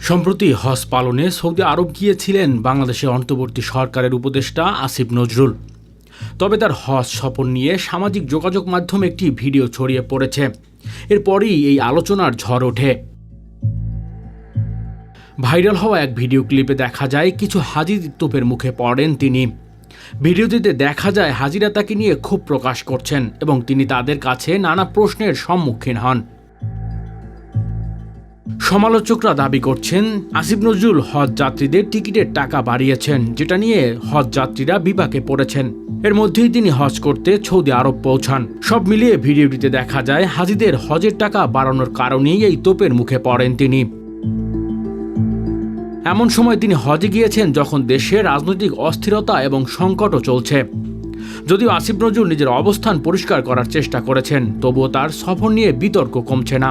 সম্প্রতি হজ পালনে সৌদি আরব গিয়েছিলেন বাংলাদেশের অন্তর্বর্তী সরকারের উপদেষ্টা আসিফ নজরুল। তবে তার হজ সফর নিয়ে সামাজিক যোগাযোগ মাধ্যমে একটি ভিডিও ছড়িয়ে পড়েছে। এরপরই এই আলোচনার ঝড় ওঠে। ভাইরাল হওয়া এক ভিডিও ক্লিপে দেখা যায়, কিছু হাজির তোপের মুখে পড়েন তিনি। ভিডিওটিতে দেখা যায়, হাজিরা তাকে নিয়ে ক্ষোভ প্রকাশ করছেন এবং তিনি তাদের কাছে নানা প্রশ্নের সম্মুখীন হন। সমালোচকরা দাবি করছেন, আসিফ নজরুল হজ যাত্রীদের টিকিটের টাকা বাড়িয়েছেন, যেটা নিয়ে হজ যাত্রীরা বিপাকে পড়েছেন। এর মধ্যেই তিনি হজ করতে সৌদি আরব পৌঁছান। সব মিলিয়ে ভিডিওটিতে দেখা যায়, হাজিদের হজের টাকা বাড়ানোর কারণেই এই তোপের মুখে পড়েন তিনি। এমন সময় তিনি হজে গিয়েছেন যখন দেশে রাজনৈতিক অস্থিরতা এবং সংকটও চলছে। যদিও আসিফ নজরুল নিজের অবস্থান পরিষ্কার করার চেষ্টা করেছেন, তবুও তার সফর নিয়ে বিতর্ক কমছে না।